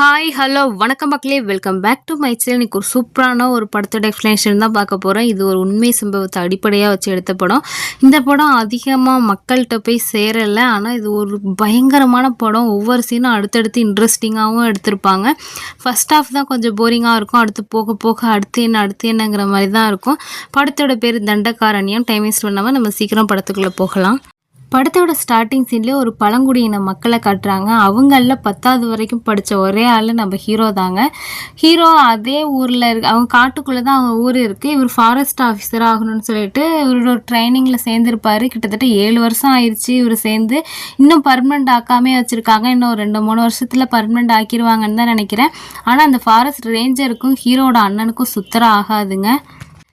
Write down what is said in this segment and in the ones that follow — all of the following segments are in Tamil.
ஹாய் ஹலோ வணக்கம் மக்களே. Welcome back to my channel இன்னைக்கு ஒரு சூப்பரான ஒரு படத்தோட எக்ஸ்ப்ளனேஷன் தான் பார்க்க போகிறோம் இது ஒரு உண்மை சம்பவத்தை அடிப்படையாக வச்சு எடுத்த படம். இந்த படம் அதிகமாக மக்கள்கிட்ட போய் சேரலை. ஆனால் இது ஒரு பயங்கரமான படம். ஒவ்வொரு சீனும் அடுத்தடுத்து இன்ட்ரெஸ்டிங்காகவும் எடுத்திருப்பாங்க. ஃபஸ்ட் ஆஃப் தான் கொஞ்சம் போரிங்காக இருக்கும். அடுத்து போக போக அடுத்து என்ன அடுத்து என்னங்கிற மாதிரி தான் இருக்கும். படத்தோட பேர் தண்டகாரண்யம். டைம் வேஸ்ட் பண்ணாமல் நம்ம சீக்கிரம் படத்துக்குள்ளே போகலாம். படத்தோட ஸ்டார்டிங் சீன்லேயே ஒரு பழங்குடியின மக்களை காட்டுறாங்க. அவங்கள பத்தாவது வரைக்கும் படித்த ஒரே ஆள் நம்ம ஹீரோ தாங்க. ஹீரோ அதே ஊரில் இருக்கு. அவங்க காட்டுக்குள்ளே தான் அவங்க ஊர் இருக்குது இவர் ஃபாரஸ்ட் ஆஃபீஸர் ஆகணும்னு சொல்லிட்டு இவரோட ட்ரைனிங்கில் சேர்ந்துருப்பார். கிட்டத்தட்ட ஏழு வருஷம் ஆயிடுச்சு இவர் சேர்ந்து. இன்னும் பர்மனெண்ட் ஆக்காமே வச்சுருக்காங்க. இன்னும் ரெண்டு மூணு வருஷத்தில் பர்மனெண்ட் ஆக்கிடுவாங்கன்னு தான் நினைக்கிறேன். ஆனால் அந்த ஃபாரஸ்ட் ரேஞ்சருக்கும் ஹீரோட அண்ணனுக்கும் சுத்தரம் ஆகாதுங்க.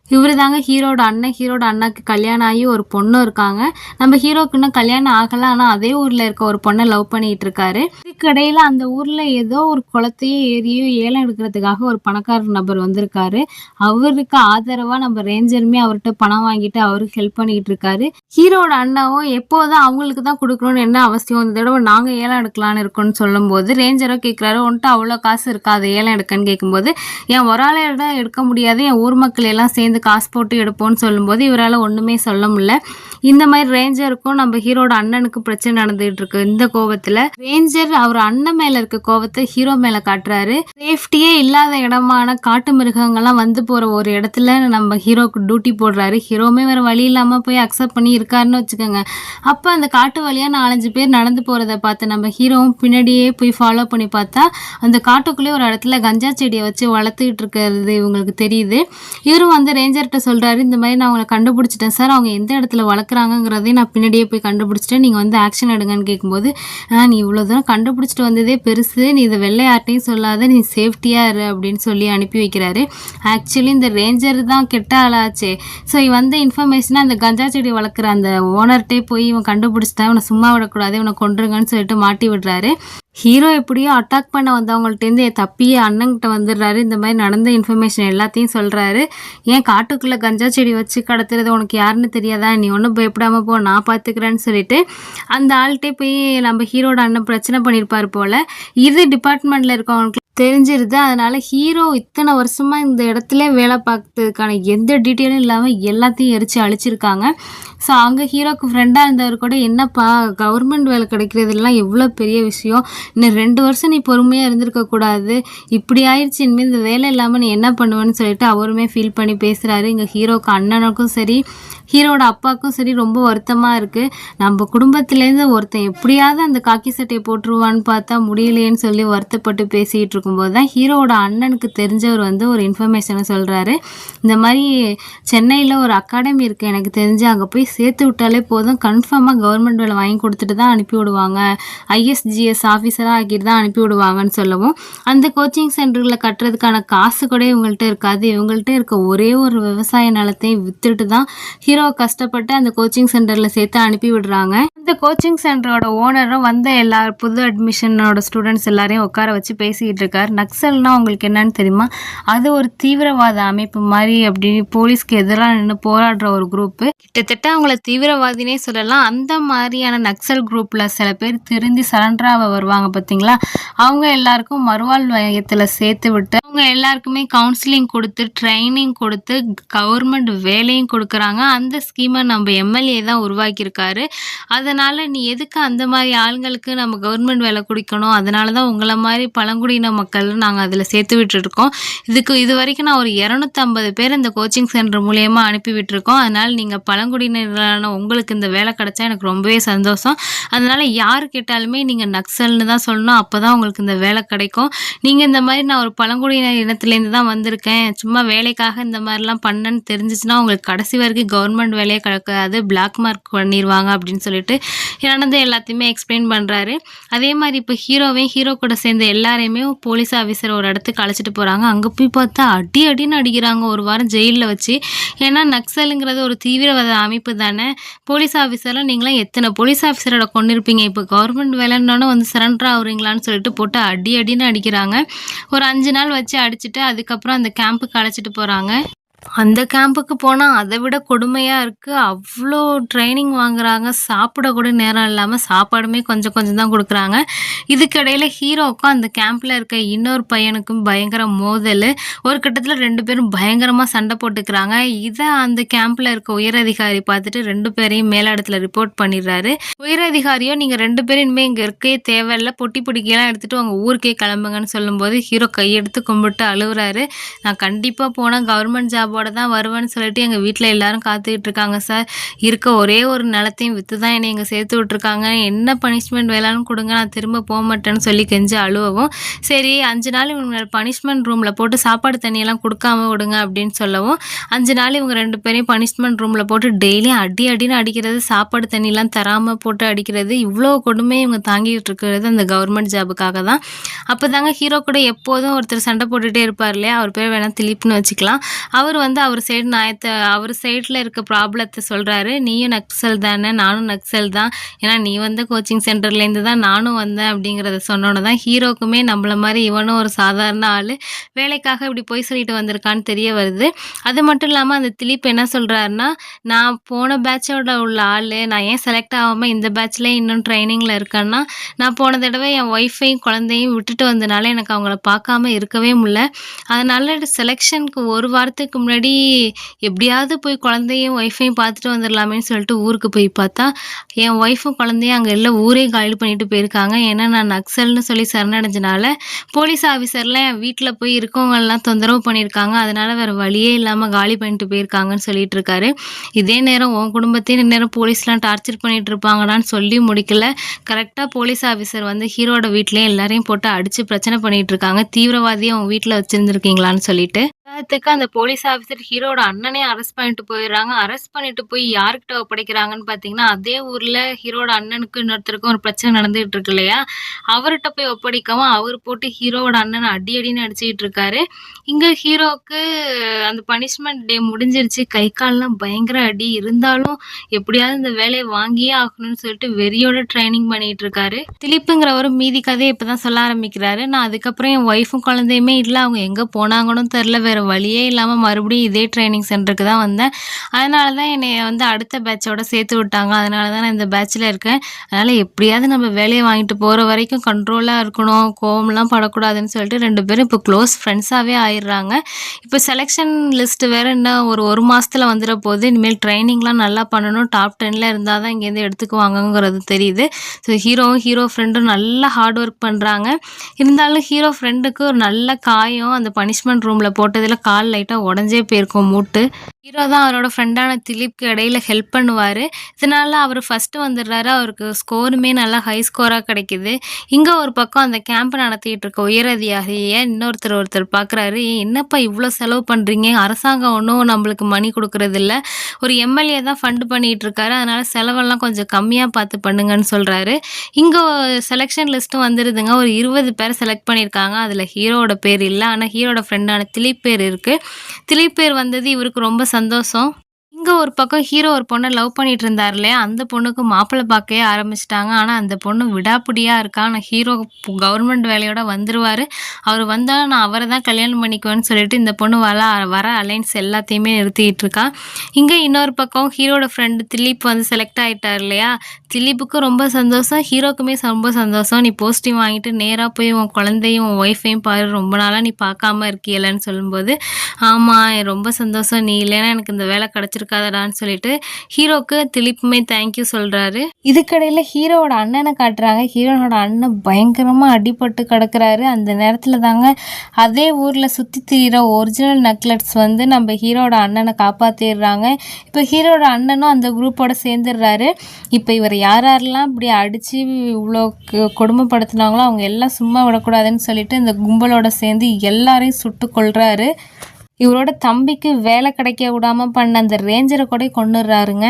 இவர் தாங்க ஹீரோட அண்ணன். ஹீரோட அண்ணாக்கு கல்யாணம் ஆகி ஒரு பொண்ணு இருக்காங்க. நம்ம ஹீரோக்கு இன்னும் கல்யாணம் ஆகல ஆனால் அதே ஊரில் இருக்க ஒரு பொண்ணை லவ் பண்ணிட்டு இருக்காரு. இதுக்கிடையில் அந்த ஊரில் ஏதோ ஒரு குளத்தையோ ஏரியோ ஏலம் எடுக்கிறதுக்காக ஒரு பணக்கார நபர் வந்திருக்காரு. அவருக்கு ஆதரவாக நம்ம ரேஞ்சருமே அவர்கிட்ட பணம் வாங்கிட்டு அவருக்கு ஹெல்ப் பண்ணிக்கிட்டு இருக்காரு. ஹீரோட அண்ணாவும் எப்போதும் அவங்களுக்கு தான் கொடுக்கணும்னு என்ன அவசியம்? இந்த தடவை நாங்கள் ஏலம் எடுக்கலான்னு இருக்கோம்னு சொல்லும்போது ரேஞ்சரோ கேட்குறாரு உன்ட்டு அவ்வளோ காசு இருக்கா? அதை ஏலம் எடுக்கன்னு? கேட்கும்போது என் ஒரு எடுக்க முடியாது. என் ஊர் மக்கள் எல்லாம் சேர்ந்து காசு போட்டு எடுப்போம்னு சொல்லும்போது இவரால் ஒன்றுமே சொல்ல முடியல. இந்த மாதிரி ரேஞ்சருக்கும் நம்ம ஹீரோட அண்ணனுக்கு பிரச்சனை நடந்துகிட்டு இருக்கு. இந்த கோவத்தில் ரேஞ்சர் அவர் அண்ணன் மேலே இருக்க கோவத்தை ஹீரோ மேலே காட்டுறாரு. சேஃப்டியே இல்லாத இடமான காட்டு மிருகங்கள்லாம் வந்து போகிற ஒரு இடத்துல நம்ம ஹீரோக்கு டியூட்டி போடுறாரு. ஹீரோமே வேறு வழி இல்லாமல் போய் அக்செப்ட் பண்ணி இருக்காருன்னு வச்சுக்கோங்க. அப்போ அந்த காட்டு வழியாக நாலஞ்சு பேர் நடந்து போகிறத பார்த்து நம்ம ஹீரோவும் பின்னாடியே போய் ஃபாலோ பண்ணி பார்த்தா அந்த காட்டுக்குள்ளே ஒரு இடத்துல கஞ்சா செடியை வச்சு வளர்த்துக்கிட்டு இருக்கிறது இவங்களுக்கு தெரியுது. இவரும் வந்து ரேஞ்சர்கிட்ட சொல்கிறாரு இந்த மாதிரி நான் அவங்களை கண்டுபிடிச்சிட்டேன். சார் அவங்க எந்த இடத்துல வளர்க்குறாங்கங்கிறதையும் நான் பின்னாடியே போய் கண்டுபிடிச்சிட்டேன். நீங்கள் வந்து ஆக்ஷன் எடுங்கன்னு கேட்கும்போது நீ இவ்வளோ தூரம் கண்டுபிடிச்சிட்டு வந்ததே பெருசு. நீ இதை வெள்ளை யார்ட்டையும் சொல்லாத. நீ சேஃப்டியாக இரு அப்படின்னு சொல்லி அனுப்பி வைக்கிறாரு. ஆக்சுவலி இந்த ரேஞ்சர் தான் கெட்ட ஆளாச்சே. ஸோ வந்த இன்ஃபர்மேஷனை அந்த கஞ்சா செடி வளர்க்குற அந்த ஓனர்கிட்டே போய் இவன் கண்டுபிடிச்சிட்டா இவனை சும்மா விடக்கூடாது. இவனை கொண்டுருங்கன்னு சொல்லிட்டு மாட்டி விடுறாரு. ஹீரோ எப்படியோ அட்டாக் பண்ண வந்தவங்கள்ட்டேருந்து தப்பியே அண்ணங்கிட்ட வந்துடுறாரு. இந்த மாதிரி நடந்த இன்ஃபர்மேஷன் எல்லாத்தையும் சொல்கிறாரு ஏன் காட்டுக்குள்ளே கஞ்சா செடி வச்சு கடத்துறது உனக்கு யாருன்னு தெரியாதா? நீ ஒன்றும் பயப்படாமல் போ நான் பார்த்துக்கிறேன்னு சொல்லிட்டு அந்த ஆள்கிட்டே போய் நம்ம ஹீரோட அண்ணன் பிரச்சனை பண்ணியிருப்பார் போல். இது டிபார்ட்மெண்ட்டில் இருக்கவங்களுக்கு தெரிஞ்சிருது. அதனால ஹீரோ இத்தனை வருஷமா இந்த இடத்துல வேலை பார்த்ததுக்கான எந்த டீட்டெயிலும் இல்லாமல் எல்லாத்தையும் எரிச்சு அழிச்சிருக்காங்க. ஸோ அங்கே ஹீரோக்கு ஃப்ரெண்டாக இருந்தவர் கூட என்னப்பா கவர்மெண்ட் வேலை கிடைக்கிறதுலாம் எவ்வளோ பெரிய விஷயம்? இன்னும் ரெண்டு வருஷம் நீ பொறுமையாக இருந்திருக்க கூடாது. இப்படி ஆயிடுச்சு இனிமேல் இந்த வேலை இல்லாமல் நீ என்ன பண்ணுவேன்னு சொல்லிட்டு அவருமே ஃபீல் பண்ணி பேசுகிறாரு இங்கே ஹீரோக்கு அண்ணனுக்கும் சரி ஹீரோட அப்பாவுக்கும் சரி ரொம்ப வருத்தமாக இருக்குது நம்ம குடும்பத்துலேருந்து ஒருத்தன் எப்படியாவது அந்த காக்கி சட்டையை போட்டுருவான்னு பார்த்தா முடியலையேன்னு சொல்லி வருத்தப்பட்டு பேசிகிட்டு இருக்கும்போது தான் ஹீரோவோட அண்ணனுக்கு தெரிஞ்சவர் வந்து ஒரு இன்ஃபர்மேஷனை சொல்கிறாரு இந்த மாதிரி சென்னையில் ஒரு அகாடமி இருக்குது எனக்கு தெரிஞ்சு அங்கே போய் சேர்த்து விட்டாலே போதும். கன்ஃபார்மாக கவர்மெண்ட் வேலை வாங்கி கொடுத்துட்டு தான் அனுப்பி விடுவாங்க. ஐஎஸ்ஜிஎஸ் ஆஃபீஸராக ஆக்கிட்டு தான் அனுப்பி விடுவாங்கன்னு சொல்லவும். அந்த கோச்சிங் சென்டரில் கட்டுறதுக்கான காசு கூட இவங்கள்ட்ட இருக்காது. இவங்கள்ட்ட இருக்க ஒரே ஒரு விவசாய நிலத்தையும் விற்றுட்டு தான் ஹீரோ கஷ்டப்பட்டு அந்த கோச்சிங் சென்டரில் சேர்த்து அனுப்பி விடுறாங்க. இந்த கோச்சிங் சென்டரோட ஓனரும் வந்த எல்லா புது அட்மிஷனோட ஸ்டூடெண்ட்ஸ் எல்லாரையும் உட்கார வச்சு பேசிக்கிட்டு இருக்காரு. நக்சல்னா உங்களுக்கு என்னன்னு தெரியுமா? அது ஒரு தீவிரவாத அமைப்பு மாதிரி அப்படி போலீஸ்க்கு எதிராக நின்று போராடுற ஒரு குரூப்பு கிட்டத்தட்ட அவங்கள தீவிரவாதினே சொல்லலாம். அந்த மாதிரியான நக்சல் குரூப்பில் சில பேர் திருந்தி சரண்டராக வருவாங்க பார்த்தீங்களா? அவங்க எல்லாருக்கும் மறுவாழ் வயத்தில் சேர்த்து விட்டு அவங்க எல்லாருக்குமே கவுன்சிலிங் கொடுத்து ட்ரைனிங் கொடுத்து கவர்மெண்ட் வேலையும் கொடுக்குறாங்க. அந்த ஸ்கீமை நம்ம எம்எல்ஏ தான் உருவாக்கியிருக்காரு. அதனால் நீ எதுக்கு அந்த மாதிரி ஆளுங்களுக்கு நம்ம கவர்மெண்ட் வேலை கொடுக்கணும்? அதனால தான் உங்களை மாதிரி பழங்குடியின மக்கள் நாங்கள் அதில் சேர்த்து விட்டுருக்கோம். இதுக்கு இது வரைக்கும் நான் ஒரு இரநூத்தம்பது பேர் இந்த கோச்சிங் சென்டர் மூலயமா அனுப்பி விட்டுருக்கோம். அதனால் நீங்கள் பழங்குடியினரான உங்களுக்கு இந்த வேலை கிடச்சா எனக்கு ரொம்பவே சந்தோஷம். அதனால் யார் கேட்டாலுமே நீங்கள் நக்சல்னு தான் சொல்லணும். அப்போ தான் உங்களுக்கு இந்த வேலை கிடைக்கும். நீங்கள் இந்த மாதிரி நான் ஒரு பழங்குடியினர் இனத்துலேருந்து தான் வந்திருக்கேன். சும்மா வேலைக்காக இந்த மாதிரிலாம் பண்ணேன்னு தெரிஞ்சிச்சுன்னா உங்களுக்கு கடைசி வரைக்கும் கவர்மெண்ட் வேலையே கிடைக்காது. பிளாக் மார்க் பண்ணிடுவாங்க அப்படின்னு சொல்லிட்டு நடந்த எல்லாத்தையுமே எக்ஸ்பிளைன் பண்ணுறாரு அதே மாதிரி இப்போ ஹீரோவே ஹீரோ கூட சேர்ந்த எல்லாரையுமே போலீஸ் போலீஸ் ஆஃபீஸர் ஒரு இடத்துக்கு அழைச்சிட்டு போகிறாங்க அங்கே போய் பார்த்தா அடி அடின்னு அடிக்கிறாங்க. ஒரு வாரம் ஜெயிலில் வச்சு. ஏன்னா நக்சலுங்கிறது ஒரு தீவிரவாத அமைப்பு தானே. போலீஸ் ஆஃபீஸரெலாம் நீங்களாம் எத்தனை போலீஸ் ஆஃபீஸரோட கொண்டு இருப்பீங்க இப்போ கவர்மெண்ட் வேலைன்னொன்னே வந்து சரண்டர் ஆகுறீங்களான்னு சொல்லிட்டு போட்டு அடி அடின்னு அடிக்கிறாங்க. ஒரு அஞ்சு நாள் வச்சு அடிச்சுட்டு அதுக்கப்புறம் அந்த கேம்புக்கு அழைச்சிட்டு போகிறாங்க அந்த கேம்புக்கு போனா அதை விட கொடுமையா இருக்கு. அவ்ளோ ட்ரைனிங் வாங்குறாங்க. சாப்பிட கூட நேரம் இல்லாம சாப்பாடுமே கொஞ்சம் கொஞ்சம் தான் குடுக்குறாங்க. இதுக்கிடையில ஹீரோவுக்கும் அந்த கேம்ப்ல இருக்க இன்னொரு பையனுக்கும் பயங்கர மோதலு. ஒரு கட்டத்தில் 2 பேரும் பயங்கரமா சண்டை போட்டுக்கிறாங்க. இத அந்த கேம்ப்ல இருக்க உயரதிகாரி பார்த்துட்டு 2 பேரையும் மேலிடத்துல ரிப்போர்ட் பண்ணிடுறாரு. உயரதிகாரியோ நீங்க 2 பேரும் இனிமே இங்க இருக்கவே தேவையில்ல. பொட்டி படிக்கையெல்லாம் எடுத்துட்டு உங்க ஊருக்கே கிளம்புங்கன்னு சொல்லும்போது, ஹீரோ கையெடுத்து கும்பிட்டு அழுவுறாரு. நான் கண்டிப்பா போனா கவர்மெண்ட் ஜாப் ஜாபோட தான் வருவேன்னு சொல்லிட்டு எங்கள் வீட்டில் எல்லாரும் காத்துக்கிட்டு இருக்காங்க சார். இருக்க ஒரே ஒரு நிலத்தையும் விற்று தான் என்னை இங்கே சேர்த்து விட்ருக்காங்க என்ன பனிஷ்மெண்ட் வேணாலும் கொடுங்க நான் திரும்ப போக மாட்டேன்னு சொல்லி கெஞ்சி அழுவவும், சரி அஞ்சு நாள் இவங்க பனிஷ்மெண்ட் ரூமில் போட்டு சாப்பாடு தண்ணியெல்லாம் கொடுக்காம விடுங்க அப்படின்னு சொல்லவும், அஞ்சு நாள் இவங்க ரெண்டு பேரையும் பனிஷ்மெண்ட் ரூமில் போட்டு டெய்லியும் அடி அடின்னு அடிக்கிறது, சாப்பாடு தண்ணியெல்லாம் தராமல் போட்டு அடிக்கிறது, இவ்வளோ கொடுமை இவங்க தாங்கிட்டு இருக்கிறது அந்த கவர்மெண்ட் ஜாபுக்காக தான். அப்பதாங்க ஹீரோ கூட எப்போதும் ஒருத்தர் சண்டை போட்டுகிட்டே இருப்பார் இல்லையா? அவர் பேர் வேணால் திலீப்னு வச்சுக்கலாம். அவர் வந்து அவர் சைடு நாயத்தை அவர் சைடில் இருக்க ப்ராப்ளத்தை சொல்கிறாரு நீயும் நக்சல் தானே, நானும் நக்சல் தான். ஏன்னா நீ வந்த கோச்சிங் சென்டர்லேருந்து தான் நானும் வந்தேன் அப்படிங்கிறத சொன்னோன்னு தான் ஹீரோக்குமே நம்மள மாதிரி இவனும் ஒரு சாதாரண ஆள் வேலைக்காக இப்படி பொய் சொல்லிட்டு வந்திருக்கான்னு தெரிய வருது. அது மட்டும் இல்லாமல் அந்த திலீப் என்ன சொல்கிறாருன்னா நான் போன பேட்சோட உள்ள ஆள் நான் ஏன் செலக்ட் ஆகாம இந்த பேட்ச்லேயே இன்னும் ட்ரைனிங்கில் இருக்கேன்னா, நான் போன தடவை என் ஒய்ஃபையும், குழந்தையும் விட்டுட்டு வந்தனால எனக்கு அவங்கள பார்க்காம இருக்கவே முடில. அதனால செலெக்ஷனுக்கு ஒரு வாரத்துக்கு முன்னாடி எப்படியாவது போய் குழந்தையும், ஒய்ஃபையும் பார்த்துட்டு வந்துரலாமேன்னு சொல்லிட்டு ஊருக்கு போய் பார்த்தா, என் ஒய்ஃபும், குழந்தையும் அங்கே எல்லாம் ஊரே காலி பண்ணிட்டு போயிருக்காங்க. ஏன்னா நான் நக்சல்னு சொல்லி சரணடைஞ்சனால, போலீஸ் ஆஃபீஸர்லாம் என் வீட்டில் போய் இருக்கவங்கெல்லாம் தொந்தரவு பண்ணியிருக்காங்க. அதனால வேறு வழியே இல்லாமல் காலி பண்ணிட்டு போயிருக்காங்கன்னு சொல்லிட்டு இருக்காரு. இதே நேரம் உன் குடும்பத்தையும் இந்நேரம் போலீஸ்லாம் டார்ச்சர் பண்ணிட்டு இருப்பாங்களான்னு சொல்லி முடிக்கல. கரெக்டாக போலீஸ் ஆஃபீஸர் வந்து ஹீரோட வீட்லேயும் எல்லாரையும் போட்டு அடிச்சு பிரச்சனை பண்ணிட்டு இருக்காங்க. தீவிரவாதியை அவங்க வீட்டில் வச்சுருந்துருக்கீங்களான்னு சொல்லிட்டு. உதாரணத்துக்கு அந்த போலீஸ் ஆஃபீஸர் ஹீரோட அண்ணனே அரெஸ்ட் பண்ணிட்டு போயிடுறாங்க. அரெஸ்ட் பண்ணிட்டு போய் யாருக்கிட்ட ஒப்படைக்கிறாங்கன்னு பார்த்தீங்கன்னா, அதே ஊரில் ஹீரோட அண்ணனுக்கு இன்னொருத்தருக்கும் ஒரு பிரச்சனை நடந்துகிட்டு இருக்கு இல்லையா? அவர்கிட்ட போய் ஒப்படைக்கவும், அவர் போட்டு ஹீரோவோட அண்ணனை அடி அடின்னு அடிச்சுக்கிட்டு இருக்காரு. இங்கே ஹீரோவுக்கு அந்த பனிஷ்மெண்ட் டே முடிஞ்சிருச்சு. கை கால்லாம் பயங்கர அடி. இருந்தாலும் எப்படியாவது இந்த வேலையை வாங்கியே ஆகணும்னு சொல்லிட்டு வெறியோட ட்ரைனிங் பண்ணிட்டு இருக்காரு. திலீப்புங்கிறவரு மீதி கதையை இப்போ தான் சொல்ல ஆரம்பிக்கிறாரு. நான் அதுக்கப்புறம் என் ஒய்ஃபும், குழந்தையுமே இல்லை அவங்க எங்கே போனாங்கன்னு தெரில வேற வழியே இல்லாமல் மறுபடியும் இதே ட்ரைனிங் சென்டருக்கு தான் வந்தேன். அதனால தான் என்னை வந்து அடுத்த பேட்சோட சேர்த்து விட்டாங்க. அதனால தான் நான் இந்த பேட்சில் இருக்கேன். அதனால் எப்படியாவது நம்ம வேலையை வாங்கிட்டு போகிற வரைக்கும் கண்ட்ரோலாக இருக்கணும். கோவம்லாம் படக்கூடாதுன்னு சொல்லிட்டு ரெண்டு பேரும் இப்போ க்ளோஸ் ஃப்ரெண்ட்ஸாகவே ஆயிடுறாங்க. இப்போ செலெக்ஷன் லிஸ்ட் வேறு இன்னும் ஒரு ஒரு மாதத்தில் வந்துட போது. இனிமேல் ட்ரைனிங்லாம் நல்லா பண்ணணும். டாப் டெனில் இருந்தால் தான் இங்கேருந்து எடுத்துக்குவாங்கங்கிறது தெரியுது. ஸோ ஹீரோவும், ஹீரோ ஃப்ரெண்டும் நல்லா ஹார்ட் ஒர்க் பண்ணுறாங்க இருந்தாலும் ஹீரோ ஃப்ரெண்டுக்கு ஒரு நல்ல காயம். அந்த பனிஷ்மெண்ட் ரூமில் போட்டதில் கால் லைட்டா உடஞ்சே போயிருக்கும் மூட்டு. ஹீரோ தான் அவரோட ஃப்ரெண்டான திலீப்க்கு இடையில ஹெல்ப் பண்ணுவார் இதனால அவர் ஃபஸ்ட்டு வந்துடுறாரு. அவருக்கு ஸ்கோருமே நல்லா ஹை ஸ்கோராக கிடைக்குது. இங்கே ஒரு பக்கம் அந்த கேம்ப் நடத்திட்டு இருக்க உயரதிகாரிய இன்னொருத்தர் ஒருத்தர் பார்க்குறாரு. ஏன் என்னப்பா இவ்வளோ செலவு பண்ணுறீங்க அரசாங்கம் ஒன்றும் நம்மளுக்கு மணி கொடுக்கறதில்ல ஒரு எம்எல்ஏ தான் ஃபண்டு பண்ணிகிட்டு இருக்காரு. அதனால செலவெல்லாம் கொஞ்சம் கம்மியாக பார்த்து பண்ணுங்கன்னு சொல்கிறாரு இங்கே செலெக்ஷன் லிஸ்ட்டும் வந்துருதுங்க. ஒரு இருபது பேரை செலக்ட் பண்ணியிருக்காங்க. அதில் ஹீரோட பேர் இல்லை ஆனால் ஹீரோட ஃப்ரெண்டான திலீப் பேர் இருக்குது திலீப் பேர் வந்தது இவருக்கு ரொம்ப சந்தோஷம். இங்கே ஒரு பக்கம் ஹீரோ ஒரு பொண்ணை லவ் பண்ணிட்டு இருந்தார் இல்லையா? அந்த பொண்ணுக்கு மாப்பிள்ளை பார்க்கவே ஆரம்பிச்சிட்டாங்க ஆனால் அந்த பொண்ணு விடாப்பிடியாக இருக்கா. ஆனால் ஹீரோ கவர்மெண்ட் வேலையோட வந்துடுவார் அவர் வந்தால் நான் அவரை தான் கல்யாணம் பண்ணிக்குவேன்னு சொல்லிட்டு இந்த பொண்ணு வர வர அலைன்ஸ் எல்லாத்தையுமே நிறுத்திக்கிட்டு இருக்கா. இங்கே இன்னொரு பக்கம் ஹீரோட ஃப்ரெண்டு திலீப் வந்து செலக்ட் ஆகிட்டார் இல்லையா? திலீப்புக்கும் ரொம்ப சந்தோஷம். ஹீரோக்குமே ரொம்ப சந்தோஷம். நீ போஸ்டிங் வாங்கிட்டு நேராக போய் உன் குழந்தையும், உன் ஒய்ஃபையும் பாரு. ரொம்ப நாளாக நீ பார்க்காம இருக்கியலன்னு சொல்லும்போது, ஆமாம் ரொம்ப சந்தோஷம். நீ இல்லைன்னா எனக்கு இந்த வேலை கிடச்சிருக்கா கிடைச்சிருக்காதுடான்னு சொல்லிட்டு ஹீரோக்கு திலீப்புமே தேங்க்யூ சொல்கிறாரு இதுக்கடையில் ஹீரோவோட அண்ணனை காட்டுறாங்க. ஹீரோனோட அண்ணன் பயங்கரமாக அடிபட்டு கிடக்குறாரு. அந்த நேரத்தில் தாங்க அதே ஊரில் சுற்றி திரியிற ஒரிஜினல் நக்லட்ஸ் வந்து நம்ம ஹீரோட அண்ணனை காப்பாற்றிடுறாங்க இப்போ ஹீரோட அண்ணனும் அந்த குரூப்போட சேர்ந்துடுறாரு. இப்போ இவர் யார் யாரெல்லாம் இப்படி அடித்து இவ்வளோ கொடுமைப்படுத்துனாங்களோ அவங்க எல்லாம் சும்மா விடக்கூடாதுன்னு சொல்லிட்டு இந்த கும்பலோட சேர்ந்து எல்லாரையும் சுட்டு கொள்கிறாரு இவரோட தம்பிக்கு வேலை கிடைக்க விடாம பண்ண அந்த ரேஞ்சரை கூட கொண்டுடுறாருங்க.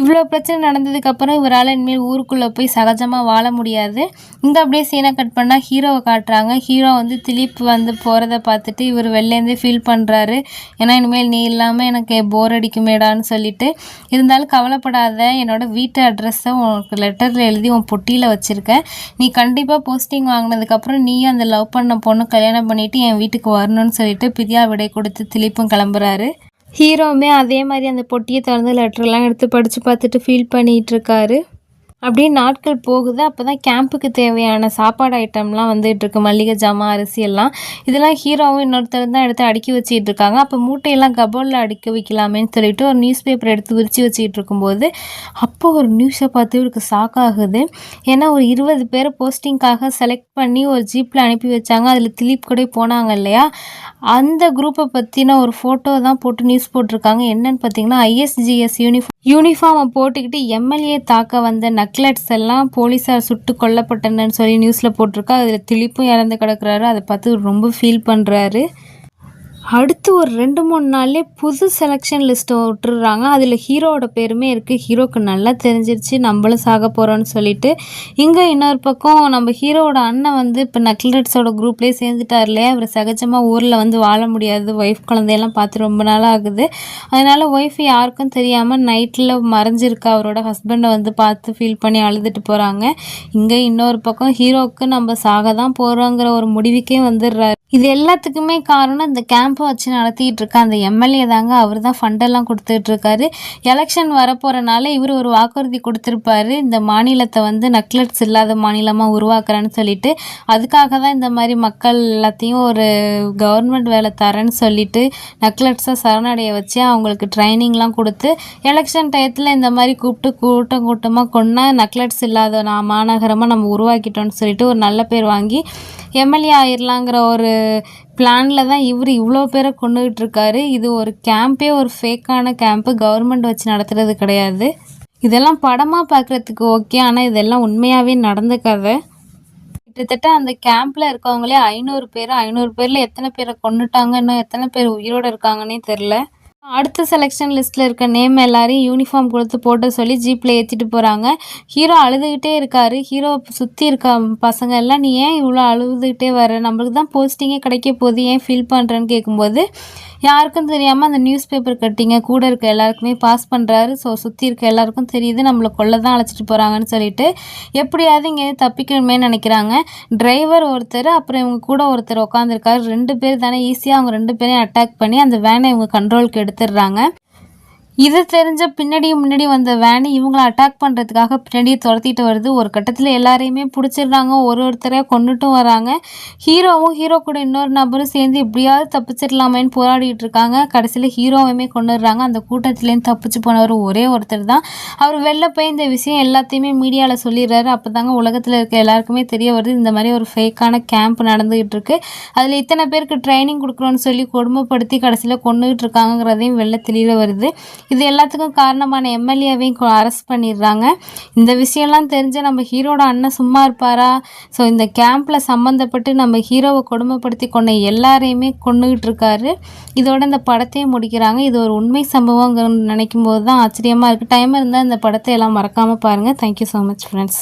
இவ்வளோ பிரச்சனை நடந்ததுக்கப்புறம் இவரால் இனிமேல் ஊருக்குள்ளே போய் சகஜமாக வாழ முடியாது. இங்கே அப்படியே சீனை கட் பண்ணால் ஹீரோவை காட்டுறாங்க. ஹீரோ வந்து திலீப் வந்து போகிறத பார்த்துட்டு இவர் வெளிலேருந்தே ஃபீல் பண்ணுறாரு ஏன்னா இனிமேல் நீ இல்லாமல் எனக்கு போர் அடிக்குமேடான்னு சொல்லிட்டு இருந்தாலும் கவலைப்படாத. என்னோட வீட்டு அட்ரஸை உனக்கு லெட்டரில் எழுதி உன் பொட்டியில் வச்சுருக்கேன் நீ கண்டிப்பாக போஸ்டிங் வாங்கினதுக்கப்புறம் நீயும் அந்த லவ் பண்ண பொண்ணு கல்யாணம் பண்ணிவிட்டு என் வீட்டுக்கு வரணும்னு சொல்லிட்டு பிரியா விடை கொடுத்து திலீப்பும் கிளம்புறாரு. ஹீரோவுமே அதே மாதிரி அந்த பொட்டியை திறந்து லெட்டர்லாம் எடுத்து படித்து பார்த்துட்டு ஃபீல் பண்ணிகிட்ருக்காரு அப்படியே நாட்கள் போகுது. அப்போ தான் கேம்புக்கு தேவையான சாப்பாடு ஐட்டம்லாம் வந்துகிட்ருக்கு மல்லிகை ஜாமான் அரிசி எல்லாம். இதெல்லாம் ஹீரோவும் இன்னொருத்தர் தான் எடுத்து அடுக்கி வச்சுட்டு இருக்காங்க. அப்போ மூட்டையெல்லாம் கபோர்டில் அடுக்கி வைக்கலாமேன்னு சொல்லிட்டு ஒரு நியூஸ் பேப்பர் எடுத்து விரித்து வச்சுக்கிட்டு இருக்கும்போது அப்போ ஒரு நியூஸை பார்த்து இவருக்கு ஷாக் ஆகுது. ஏன்னா ஒரு இருபது பேர் போஸ்டிங்காக செலக்ட் பண்ணி ஒரு ஜீப்பில் அனுப்பி வச்சாங்க. அதில் திலீப் கூட போனாங்க இல்லையா? அந்த குரூப்பை பற்றின ஒரு ஃபோட்டோ தான் போட்டு நியூஸ் போட்டிருக்காங்க. என்னன்னு பார்த்தீங்கன்னா ஐஎஸ்ஜிஎஸ் யூனிஃபார்ம் யூனிஃபார்மை போட்டுக்கிட்டு எம்எல்ஏ தாக்க வந்த நக் நக்லட்ஸ் எல்லாம் போலீஸார் சுட்டு கொல்லப்பட்டனன்னு சொல்லி நியூஸில் போட்டிருக்கா. அதில் திளிப்பும் இறந்து கிடக்குறாரு. அதை பார்த்து ரொம்ப ஃபீல் பண்ணுறாரு அடுத்து ஒரு ரெண்டு மூணு நாள்லேயே புது செலெக்ஷன் லிஸ்ட்டை விட்டுறாங்க. அதில் ஹீரோவோட பேருமே இருக்குது ஹீரோக்கு நல்லா தெரிஞ்சிருச்சு. நம்மளும் சாக போகிறோன்னு சொல்லிட்டு. இங்கே இன்னொரு பக்கம் நம்ம ஹீரோவோட அண்ணன் வந்து இப்போ நக்லட்ஸோட குரூப்லேயே சேர்ந்துட்டார் இல்லையா? அவர் சகஜமாக ஊரில் வந்து வாழ முடியாது. ஒய்ஃப் குழந்தையெல்லாம் பார்த்து ரொம்ப நாள் ஆகுது. அதனால் ஒய்ஃப் யாருக்கும் தெரியாமல் நைட்டில் மறைஞ்சிருக்கா. அவரோட ஹஸ்பண்டை வந்து பார்த்து ஃபீல் பண்ணி அழுதுட்டு போகிறாங்க இங்கே இன்னொரு பக்கம் ஹீரோவுக்கு நம்ம சாக தான் போகிறோங்கிற ஒரு முடிவுக்கே வந்துடுறாரு. இது எல்லாத்துக்குமே காரணம் இந்த கேம்ப் வச்சு நடத்திட்டு இருக்க அந்த எம்எல்ஏ தாங்க அவர் தான் ஃபண்டெல்லாம் கொடுத்துட்டு இருக்காரு எலெக்ஷன் வரப்போகிறனால இவர் ஒரு வாக்குறுதி கொடுத்துருப்பாரு. இந்த மாநிலத்தை வந்து நக்லட்ஸ் இல்லாத மாநிலமாக உருவாக்குறேன்னு சொல்லிட்டு அதுக்காக தான் இந்த மாதிரி மக்கள் எல்லாத்தையும் ஒரு கவர்மெண்ட் வேலை தரேன்னு சொல்லிட்டு நக்லட்ஸை சரணடைய வச்சு அவங்களுக்கு ட்ரைனிங்லாம் கொடுத்து எலெக்ஷன் டயத்தில் இந்த மாதிரி கூப்பிட்டு கூட்டம் கூட்டமாக கொண்டா நக்லட்ஸ் இல்லாத நான் மாநகரமாக நம்ம உருவாக்கிட்டோம்னு சொல்லிட்டு ஒரு நல்ல பேர் வாங்கி எம்எல்ஏ ஆயிடலாங்கிற ஒரு பிளானில் தான் இவர் இவ்வளோ பேரை கொண்டுகிட்டு இருக்காரு இது ஒரு கேம்பே ஒரு ஃபேக்கான கேம்ப்பு கவர்மெண்ட் வச்சு நடத்துறது கிடையாது. இதெல்லாம் படமாக பார்க்குறதுக்கு ஓகே ஆனால் இதெல்லாம் உண்மையாகவே நடந்த கதை. கிட்டத்தட்ட அந்த கேம்பில் இருக்கவங்களே ஐநூறு பேர் ஐநூறு பேரில் எத்தனை பேரை கொண்டுட்டாங்க இன்னும் எத்தனை பேர் உயிரோடு இருக்காங்கன்னே தெரில அடுத்த செலெக்ஷன் லிஸ்ட்டில் இருக்க நேம் எல்லாரையும் யூனிஃபார்ம் கொடுத்து போட்டு சொல்லி ஜீப்பில் ஏற்றிட்டு போகிறாங்க ஹீரோ அழுதுகிட்டே இருக்காரு. ஹீரோ சுற்றி இருக்க பசங்க எல்லாம் நீ ஏன் இவ்வளோ அழுதுகிட்டே வர நம்மளுக்கு தான் போஸ்டிங்கே கிடைக்க போகுது. ஏன் ஃபீல் பண்ணுறேன்னு கேட்கும்போது யாருக்கும் தெரியாமல் அந்த நியூஸ் பேப்பர் கட்டிங்க கூட இருக்க எல்லாருக்குமே பாஸ் பண்ணுறாரு ஸோ சுற்றி இருக்க எல்லாருக்கும் தெரியுது. நம்மளை கொள்ள தான் அழைச்சிட்டு போகிறாங்கன்னு சொல்லிட்டு எப்படியாவது இங்கே தப்பிக்கணுமே நினைக்கிறாங்க. டிரைவர் ஒருத்தர் அப்புறம் இவங்க கூட ஒருத்தர் உட்காந்துருக்காரு ரெண்டு பேர் தானே ஈஸியாக அவங்க ரெண்டு பேரையும் அட்டாக் பண்ணி அந்த வேனை இவங்க கண்ட்ரோலுக்கு படுத்துடுறாங்க இது தெரிஞ்ச பின்னாடி முன்னாடி வந்த வேனு இவங்களை அட்டாக் பண்ணுறதுக்காக பின்னாடியே துரத்திட்டு வருது. ஒரு கட்டத்தில் எல்லாரையுமே பிடிச்சிடுறாங்க. ஒரு ஒருத்தரையாக கொண்டுட்டும் வராங்க. ஹீரோவும் ஹீரோ கூட இன்னொரு நபரும் சேர்ந்து எப்படியாவது தப்பிச்சிடலாமேன்னு போராடிட்டு இருக்காங்க. கடைசியில் ஹீரோவையுமே கொண்டுடுறாங்க அந்த கூட்டத்துலேருந்து தப்பிச்சு போனவர் ஒரே ஒருத்தர் தான். அவர் வெளில போய் இந்த விஷயம் எல்லாத்தையுமே மீடியாவில் சொல்லிடுறாரு. அப்போ தாங்க உலகத்தில் இருக்க எல்லாருக்குமே தெரிய வருது. இந்த மாதிரி ஒரு ஃபேக்கான கேம்ப் நடந்துகிட்டு இருக்கு. அதில் இத்தனை பேருக்கு ட்ரைனிங் கொடுக்குறோன்னு சொல்லி கொடுமைப்படுத்தி கடைசியில் கொண்டுகிட்டு இருக்காங்கிறதையும் வெளில தெளிவில் வருது. இது எல்லாத்துக்கும் காரணமான எம்எல்ஏவையும் அரெஸ்ட் பண்ணிடுறாங்க. இந்த விஷயம்லாம் தெரிஞ்ச நம்ம ஹீரோட அண்ணன் சும்மா இருப்பாரா? ஸோ இந்த கேம்பில் சம்மந்தப்பட்டு நம்ம ஹீரோவை கொடுமைப்படுத்தி கொண்ட எல்லாரையுமே கொண்டுகிட்டு இருக்காரு. இதோட இந்த படத்தையும் முடிக்கிறாங்க. இது ஒரு உண்மை சம்பவங்கிற நினைக்கும் போது தான் ஆச்சரியமாக இருக்குது டைம் இருந்தால் இந்த படத்தை எல்லாம் மறக்காமல் பாருங்கள் தேங்க்யூ ஸோ மச் ஃப்ரெண்ட்ஸ்